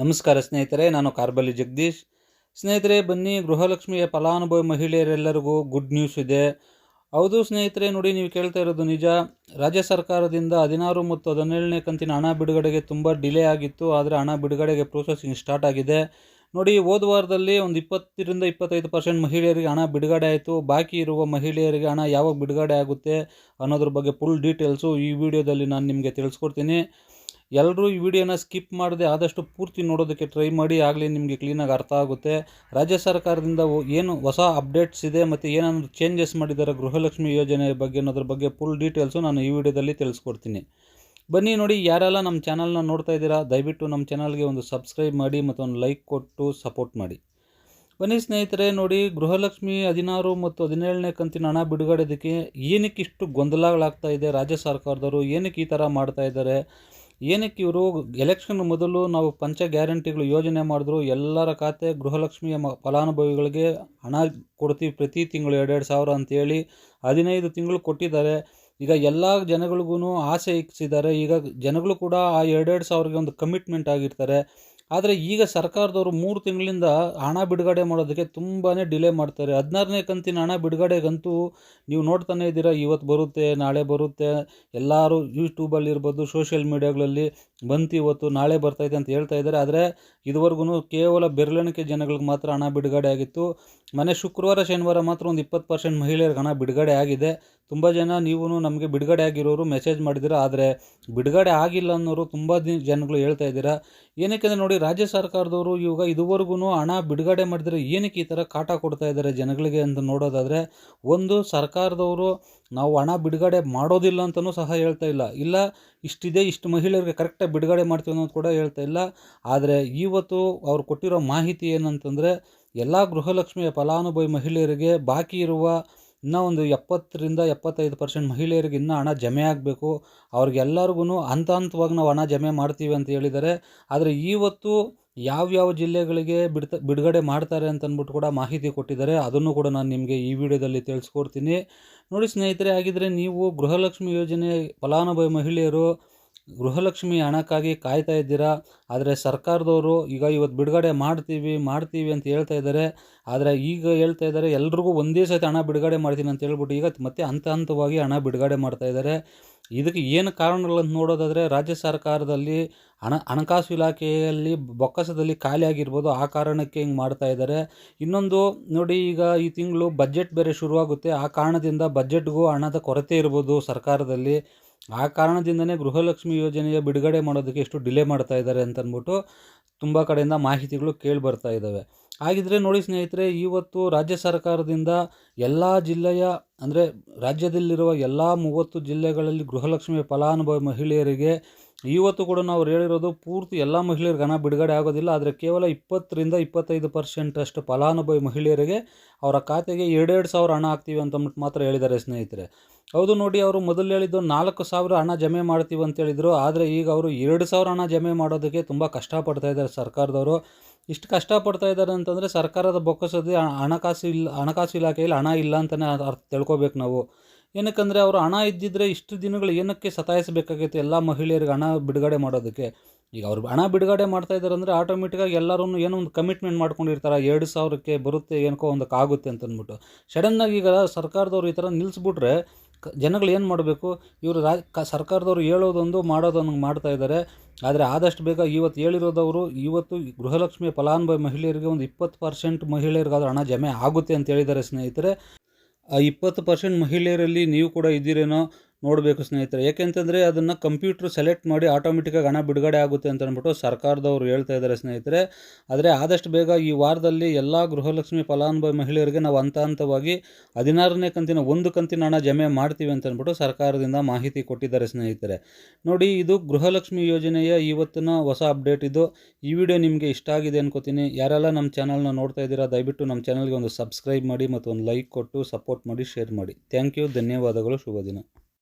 ನಮಸ್ಕಾರ ಸ್ನೇಹಿತರೆ, ನಾನು ಕಾರ್ಬಲಿ ಜಗದೀಶ್. ಸ್ನೇಹಿತರೆ, ಬನ್ನಿ, ಗೃಹಲಕ್ಷ್ಮಿಯ ಫಲಾನುಭವಿ ಮಹಿಳೆಯರೆಲ್ಲರಿಗೂ ಗುಡ್ ನ್ಯೂಸ್ ಇದೆ. ಹೌದು ಸ್ನೇಹಿತರೆ, ನೋಡಿ, ನೀವು ಕೇಳ್ತಾ ಇರೋದು ನಿಜ. ರಾಜ್ಯ ಸರ್ಕಾರದಿಂದ ಹದಿನಾರು ಮತ್ತು ಹದಿನೇಳನೇ ಕಂತಿನ ಹಣ ಬಿಡುಗಡೆಗೆ ತುಂಬ ಡಿಲೇ ಆಗಿತ್ತು. ಆದರೆ ಹಣ ಬಿಡುಗಡೆಗೆ ಪ್ರೊಸೆಸಿಂಗ್ ಸ್ಟಾರ್ಟ್ ಆಗಿದೆ. ನೋಡಿ, ಹೋದ ವಾರದಲ್ಲಿ ಒಂದು ಇಪ್ಪತ್ತರಿಂದ ಇಪ್ಪತ್ತೈದು ಪರ್ಸೆಂಟ್ ಮಹಿಳೆಯರಿಗೆ ಹಣ ಬಿಡುಗಡೆ ಆಯಿತು. ಬಾಕಿ ಇರುವ ಮಹಿಳೆಯರಿಗೆ ಹಣ ಯಾವಾಗ ಬಿಡುಗಡೆ ಆಗುತ್ತೆ ಅನ್ನೋದ್ರ ಬಗ್ಗೆ ಫುಲ್ ಡೀಟೇಲ್ಸು ಈ ವಿಡಿಯೋದಲ್ಲಿ ನಾನು ನಿಮಗೆ ತಿಳಿಸ್ಕೊಡ್ತೀನಿ. ಎಲ್ಲರೂ ಈ ವಿಡಿಯೋನ ಸ್ಕಿಪ್ ಮಾಡದೆ ಆದಷ್ಟು ಪೂರ್ತಿ ನೋಡೋದಕ್ಕೆ ಟ್ರೈ ಮಾಡಿ, ಆಗಲಿ ನಿಮಗೆ ಕ್ಲೀನಾಗಿ ಅರ್ಥ ಆಗುತ್ತೆ. ರಾಜ್ಯ ಸರ್ಕಾರದಿಂದ ಏನು ಹೊಸ ಅಪ್ಡೇಟ್ಸ್ ಇದೆ ಮತ್ತು ಏನಾದರೂ ಚೇಂಜಸ್ ಮಾಡಿದ್ದಾರೆ ಗೃಹಲಕ್ಷ್ಮಿ ಯೋಜನೆ ಬಗ್ಗೆ ಅನ್ನೋದ್ರ ಬಗ್ಗೆ ಫುಲ್ ಡೀಟೇಲ್ಸು ನಾನು ಈ ವಿಡಿಯೋದಲ್ಲಿ ತಿಳಿಸ್ಕೊಡ್ತೀನಿ. ಬನ್ನಿ ನೋಡಿ, ಯಾರೆಲ್ಲ ನಮ್ಮ ಚಾನಲ್ನ ನೋಡ್ತಾ ಇದ್ದೀರಾ, ದಯವಿಟ್ಟು ನಮ್ಮ ಚಾನಲ್ಗೆ ಒಂದು ಸಬ್ಸ್ಕ್ರೈಬ್ ಮಾಡಿ ಮತ್ತು ಒಂದು ಲೈಕ್ ಕೊಟ್ಟು ಸಪೋರ್ಟ್ ಮಾಡಿ. ಬನ್ನಿ ಸ್ನೇಹಿತರೆ, ನೋಡಿ, ಗೃಹಲಕ್ಷ್ಮಿ ಹದಿನಾರು ಮತ್ತು ಹದಿನೇಳನೇ ಕಂತಿನ ಹಣ ಬಿಡುಗಡೆದಕ್ಕೆ ಏನಕ್ಕೆ ಇಷ್ಟು ಗೊಂದಲಗಳಾಗ್ತಾ ಇದೆ ರಾಜ್ಯ ಸರ್ಕಾರದವರು, ಏನಕ್ಕೆ ಈ ಥರ ಮಾಡ್ತಾ ಇದ್ದಾರೆ? ಏನಕ್ಕೆ ಇವರು ಎಲೆಕ್ಷನ್ ಮೊದಲು ನಾವು ಪಂಚ ಗ್ಯಾರಂಟಿಗಳು ಯೋಜನೆ ಮಾಡಿದ್ರು, ಎಲ್ಲರ ಖಾತೆ ಗೃಹಲಕ್ಷ್ಮಿಯ ಮ, ಫಲಾನುಭವಿಗಳಿಗೆ ಹಣ ಕೊಡ್ತೀವಿ ಪ್ರತಿ ತಿಂಗಳು ಎರಡೆರಡು ಸಾವಿರ ಅಂತೇಳಿ ಹದಿನೈದು ತಿಂಗಳು ಕೊಟ್ಟಿದ್ದಾರೆ. ಈಗ ಎಲ್ಲ ಜನಗಳಿಗೂ ಆಸೆ ಇಕ್ಸಿದ್ದಾರೆ. ಈಗ ಜನಗಳು ಕೂಡ ಆ ಎರಡೆರಡು ಸಾವಿರಗೆ ಒಂದು ಕಮಿಟ್ಮೆಂಟ್ ಆಗಿರ್ತಾರೆ. ಆದರೆ ಈಗ ಸರ್ಕಾರದವರು ಮೂರು ತಿಂಗಳಿಂದ ಹಣ ಬಿಡುಗಡೆ ಮಾಡೋದಕ್ಕೆ ತುಂಬಾ ಡಿಲೇ ಮಾಡ್ತಾರೆ. ಹದಿನಾರನೇ ಕಂತಿನ ಹಣ ಬಿಡುಗಡೆಗಂತೂ ನೀವು ನೋಡ್ತಾನೆ ಇದ್ದೀರಾ ಇವತ್ತು ಬರುತ್ತೆ, ನಾಳೆ ಬರುತ್ತೆ. ಎಲ್ಲರೂ ಯೂಟ್ಯೂಬಲ್ಲಿ ಇರ್ಬೋದು ಸೋಷಿಯಲ್ ಮೀಡಿಯಾಗಳಲ್ಲಿ ಬಂತು ಇವತ್ತು, ನಾಳೆ ಬರ್ತೈತೆ ಅಂತ ಹೇಳ್ತಾ ಇದ್ದಾರೆ. ಆದರೆ ಇದುವರೆಗೂ ಕೇವಲ ಬೆರಳೆಣಿಕೆ ಜನಗಳಿಗೆ ಮಾತ್ರ ಹಣ ಬಿಡುಗಡೆ ಆಗಿತ್ತು. ಮನೆ ಶುಕ್ರವಾರ, ಶನಿವಾರ ಮಾತ್ರ ಒಂದು ಇಪ್ಪತ್ತು ಪರ್ಸೆಂಟ್ ಮಹಿಳೆಯರಿಗೆ ಹಣ ಬಿಡುಗಡೆ ಆಗಿದೆ. ತುಂಬ ಜನ ನೀವು ನಮಗೆ ಬಿಡುಗಡೆ ಆಗಿರೋರು ಮೆಸೇಜ್ ಮಾಡಿದ್ದೀರಾ, ಆದರೆ ಬಿಡುಗಡೆ ಆಗಿಲ್ಲ ಅನ್ನೋರು ತುಂಬ ದಿನ ಜನಗಳು ಹೇಳ್ತಾ ಇದ್ದೀರಾ. ಏನಕ್ಕೆ ನೋಡಿ, ರಾಜ್ಯ ಸರ್ಕಾರದವರು ಇವಾಗ ಇದುವರೆಗೂ ಹಣ ಬಿಡುಗಡೆ ಮಾಡಿದರೆ ಏನಕ್ಕೆ ಈ ಥರ ಕಾಟ ಕೊಡ್ತಾ ಇದ್ದಾರೆ ಜನಗಳಿಗೆ ಅಂತ ನೋಡೋದಾದರೆ, ಒಂದು ಸರ್ಕಾರದವರು ನಾವು ಹಣ ಬಿಡುಗಡೆ ಮಾಡೋದಿಲ್ಲ ಅಂತಲೂ ಸಹ ಹೇಳ್ತಾ ಇಲ್ಲ. ಇಲ್ಲ, ಇಷ್ಟಿದೆ, ಇಷ್ಟು ಮಹಿಳೆಯರಿಗೆ ಕರೆಕ್ಟಾಗಿ ಬಿಡುಗಡೆ ಮಾಡ್ತೀವಿ ಅನ್ನೋದು ಕೂಡ ಹೇಳ್ತಾ ಇಲ್ಲ. ಆದರೆ ಇವತ್ತು ಅವ್ರು ಕೊಟ್ಟಿರೋ ಮಾಹಿತಿ ಏನಂತಂದರೆ, ಎಲ್ಲ ಗೃಹಲಕ್ಷ್ಮಿಯ ಫಲಾನುಭವಿ ಮಹಿಳೆಯರಿಗೆ ಬಾಕಿ ಇರುವ ಇನ್ನೂ ಒಂದು ಎಪ್ಪತ್ತರಿಂದ ಎಪ್ಪತ್ತೈದು ಪರ್ಸೆಂಟ್ ಮಹಿಳೆಯರಿಗೆ ಇನ್ನೂ ಹಣ ಜಮೆ ಆಗಬೇಕು. ಅವ್ರಿಗೆಲ್ಲರಿಗೂ ಹಂತ ಹಂತವಾಗಿ ನಾವು ಹಣ ಜಮೆ ಮಾಡ್ತೀವಿ ಅಂತ ಹೇಳಿದ್ದಾರೆ. ಆದರೆ ಇವತ್ತು ಯಾವ್ಯಾವ ಜಿಲ್ಲೆಗಳಿಗೆ ಬಿಡ್ತ, ಬಿಡುಗಡೆ ಮಾಡ್ತಾರೆ ಅಂತ ಅಂದ್ಬಿಟ್ಟು ಕೂಡ ಮಾಹಿತಿ ಕೊಟ್ಟಿದ್ದಾರೆ. ಅದನ್ನು ಕೂಡ ನಾನು ನಿಮಗೆ ಈ ವಿಡಿಯೋದಲ್ಲಿ ತಿಳಿಸ್ಕೊಡ್ತೀನಿ. ನೋಡಿ ಸ್ನೇಹಿತರೆ ಆಗಿದ್ದರೆ ನೀವು ಗೃಹಲಕ್ಷ್ಮಿ ಯೋಜನೆ ಫಲಾನುಭವಿ ಮಹಿಳೆಯರು ಗೃಹಲಕ್ಷ್ಮಿ ಹಣಕ್ಕಾಗಿ ಕಾಯ್ತಾ ಇದ್ದೀರಾ? ಆದರೆ ಸರ್ಕಾರದವರು, ಈಗ ಇವತ್ತು ಬಿಡುಗಡೆ ಮಾಡ್ತೀವಿ ಮಾಡ್ತೀವಿ ಅಂತ ಹೇಳ್ತಾ ಇದ್ದಾರೆ. ಆದರೆ ಈಗ ಹೇಳ್ತಾ ಇದ್ದಾರೆ, ಎಲ್ರಿಗೂ ಒಂದೇ ಸತಿ ಹಣ ಬಿಡುಗಡೆ ಮಾಡ್ತೀನಿ ಅಂತ ಹೇಳ್ಬಿಟ್ಟು ಈಗ ಮತ್ತೆ ಹಂತ ಹಂತವಾಗಿ ಹಣ ಬಿಡುಗಡೆ ಮಾಡ್ತಾ ಇದ್ದಾರೆ. ಇದಕ್ಕೆ ಏನು ಕಾರಣಗಳಂತ ನೋಡೋದಾದರೆ, ರಾಜ್ಯ ಸರ್ಕಾರದಲ್ಲಿ ಹಣ, ಹಣಕಾಸು ಇಲಾಖೆಯಲ್ಲಿ ಬೊಕ್ಕಸದಲ್ಲಿ ಖಾಲಿ ಆಗಿರ್ಬೋದು, ಆ ಕಾರಣಕ್ಕೆ ಹಿಂಗೆ ಮಾಡ್ತಾ ಇದ್ದಾರೆ. ಇನ್ನೊಂದು, ನೋಡಿ ಈಗ ಈ ತಿಂಗಳು ಬಜೆಟ್ ಬೇರೆ ಶುರುವಾಗುತ್ತೆ. ಆ ಕಾರಣದಿಂದ ಬಜೆಟ್ಗೂ ಹಣದ ಕೊರತೆ ಇರ್ಬೋದು ಸರ್ಕಾರದಲ್ಲಿ. ಆ ಕಾರಣದಿಂದನೇ ಗೃಹಲಕ್ಷ್ಮಿ ಯೋಜನೆಯ ಬಿಡುಗಡೆ ಮಾಡೋದಕ್ಕೆ ಎಷ್ಟು ಡಿಲೇ ಮಾಡ್ತಾ ಇದ್ದಾರೆ ಅಂತ ಅಂದ್ಬಿಟ್ಟು ತುಂಬ ಕಡೆಯಿಂದ ಮಾಹಿತಿಗಳು ಕೇಳಿ ಬರ್ತಾ ಇದ್ದಾವೆ. ಹಾಗಿದ್ರೆ ನೋಡಿ ಸ್ನೇಹಿತರೆ, ಇವತ್ತು ರಾಜ್ಯ ಸರ್ಕಾರದಿಂದ ಎಲ್ಲ ಜಿಲ್ಲೆಯ, ಅಂದರೆ ರಾಜ್ಯದಲ್ಲಿರುವ ಎಲ್ಲ ಮೂವತ್ತು ಜಿಲ್ಲೆಗಳಲ್ಲಿ ಗೃಹಲಕ್ಷ್ಮಿ ಫಲಾನುಭವಿ ಮಹಿಳೆಯರಿಗೆ ಇವತ್ತು ಕೂಡ ನಾವು ಹೇಳಿರೋದು ಪೂರ್ತಿ ಎಲ್ಲ ಮಹಿಳೆಯರಿಗೆ ಹಣ ಬಿಡುಗಡೆ ಆಗೋದಿಲ್ಲ, ಆದರೆ ಕೇವಲ ಇಪ್ಪತ್ತರಿಂದ ಇಪ್ಪತ್ತೈದು ಪರ್ಸೆಂಟಷ್ಟು ಫಲಾನುಭವಿ ಮಹಿಳೆಯರಿಗೆ ಅವರ ಖಾತೆಗೆ ಎರಡೆರಡು ಸಾವಿರ ಹಣ ಹಾಕ್ತೀವಿ ಅಂತಂದ್ಬಿಟ್ಟು ಮಾತ್ರ ಹೇಳಿದ್ದಾರೆ ಸ್ನೇಹಿತರೆ. ಹೌದು ನೋಡಿ, ಅವರು ಮೊದಲು ಹೇಳಿದ್ದು ನಾಲ್ಕು ಸಾವಿರ ಹಣ ಜಮೆ ಮಾಡ್ತೀವಿ ಅಂತ ಹೇಳಿದರು, ಆದರೆ ಈಗ ಅವರು ಎರಡು ಸಾವಿರ ಹಣ ಜಮೆ ಮಾಡೋದಕ್ಕೆ ತುಂಬ ಕಷ್ಟಪಡ್ತಾ ಇದ್ದಾರೆ ಸರ್ಕಾರದವರು. ಇಷ್ಟು ಕಷ್ಟಪಡ್ತಾ ಇದ್ದಾರೆ ಅಂತಂದರೆ ಸರ್ಕಾರದ ಬೊಕ್ಕಸದ ಹಣಕಾಸು ಇಲ್ಲ ಹಣಕಾಸು ಇಲಾಖೆಯಲ್ಲಿ ಹಣ ಇಲ್ಲ ಅಂತಲೇ ಅರ್ಥ ತಿಳ್ಕೊಬೇಕು ನಾವು. ಏನಕ್ಕಂದರೆ ಅವರು ಹಣ ಇದ್ದಿದ್ದರೆ ಇಷ್ಟು ದಿನಗಳು ಏನಕ್ಕೆ ಸತಾಯಿಸಬೇಕಾಗೈತೆ? ಎಲ್ಲ ಮಹಿಳೆಯರಿಗೆ ಹಣ ಬಿಡುಗಡೆ ಮಾಡೋದಕ್ಕೆ. ಈಗ ಅವ್ರು ಹಣ ಬಿಡುಗಡೆ ಮಾಡ್ತಾ ಇದ್ದಾರೆ ಅಂದರೆ ಆಟೋಮೆಟಿಕ್ಕಾಗಿ ಎಲ್ಲರೂ ಏನೋ ಒಂದು ಕಮಿಟ್ಮೆಂಟ್ ಮಾಡ್ಕೊಂಡಿರ್ತಾರೆ. ಎರಡು ಸಾವಿರಕ್ಕೆ ಬರುತ್ತೆ, ಏನಕ್ಕೋ ಒಂದಕ್ಕೆ ಆಗುತ್ತೆ ಅಂತ ಅಂದ್ಬಿಟ್ಟು ಸಡನ್ನಾಗಿ ಈಗ ಸರ್ಕಾರದವ್ರು ಈ ಥರ ನಿಲ್ಲಿಸ್ಬಿಟ್ರೆ ಜನಗಳು ಏನು ಮಾಡಬೇಕು? ಇವರು ರಾ, ಕ, ಸರ್ಕಾರದವ್ರು ಹೇಳೋದೊಂದು ಮಾಡೋದೊಂದು ಮಾಡ್ತಾ ಇದ್ದಾರೆ ಆದರೆ ಆದಷ್ಟು ಬೇಗ ಇವತ್ತು ಹೇಳಿರೋದವರು, ಇವತ್ತು ಗೃಹಲಕ್ಷ್ಮಿ ಫಲಾನುಭವಿ ಮಹಿಳೆಯರಿಗೆ ಒಂದು ಇಪ್ಪತ್ತು ಪರ್ಸೆಂಟ್ ಮಹಿಳೆಯರಿಗಾದ್ರೂ ಹಣ ಜಮೆ ಆಗುತ್ತೆ ಅಂತ ಹೇಳಿದ್ದಾರೆ ಸ್ನೇಹಿತರೆ. ಆ ಇಪ್ಪತ್ತು ಪರ್ಸೆಂಟ್ ಮಹಿಳೆಯರಲ್ಲಿ ನೀವು ಕೂಡ ಇದ್ದೀರೇನೋ ನೋಡಬೇಕು ಸ್ನೇಹಿತರೆ. ಏಕೆಂತಂದರೆ ಅದನ್ನು ಕಂಪ್ಯೂಟ್ರ್ ಸೆಲೆಕ್ಟ್ ಮಾಡಿ ಆಟೋಮೆಟಿಕ್ಕಾಗಿ ಹಣ ಬಿಡುಗಡೆ ಆಗುತ್ತೆ ಅಂತ ಅಂದ್ಬಿಟ್ಟು ಸರ್ಕಾರದವರು ಹೇಳ್ತಾ ಇದ್ದಾರೆ ಸ್ನೇಹಿತರೆ. ಆದರೆ ಆದಷ್ಟು ಬೇಗ ಈ ವಾರದಲ್ಲಿ ಎಲ್ಲ ಗೃಹಲಕ್ಷ್ಮಿ ಫಲಾನುಭವಿ ಮಹಿಳೆಯರಿಗೆ ನಾವು ಹಂತ ಹಂತವಾಗಿ ಹದಿನಾರನೇ ಕಂತಿನ ಒಂದು ಕಂತಿನ ಹಣ ಜಮೆ ಮಾಡ್ತೀವಿ ಅಂತ ಅಂದ್ಬಿಟ್ಟು ಸರ್ಕಾರದಿಂದ ಮಾಹಿತಿ ಕೊಟ್ಟಿದ್ದಾರೆ ಸ್ನೇಹಿತರೆ. ನೋಡಿ, ಇದು ಗೃಹಲಕ್ಷ್ಮಿ ಯೋಜನೆಯ ಇವತ್ತಿನ ಹೊಸ ಅಪ್ಡೇಟ್ ಇದು. ಈ ವಿಡಿಯೋ ನಿಮಗೆ ಇಷ್ಟ ಆಗಿದೆ ಅನ್ಕೋತೀನಿ. ಯಾರೆಲ್ಲ ನಮ್ಮ ಚಾನಲ್ನ ನೋಡ್ತಾ ಇದ್ದೀರಾ, ದಯವಿಟ್ಟು ನಮ್ಮ ಚಾನಲ್ಗೆ ಒಂದು ಸಬ್ಸ್ಕ್ರೈಬ್ ಮಾಡಿ ಮತ್ತು ಒಂದು ಲೈಕ್ ಕೊಟ್ಟು ಸಪೋರ್ಟ್ ಮಾಡಿ, ಶೇರ್ ಮಾಡಿ. ಥ್ಯಾಂಕ್ ಯು, ಧನ್ಯವಾದಗಳು, ಶುಭ ದಿನ.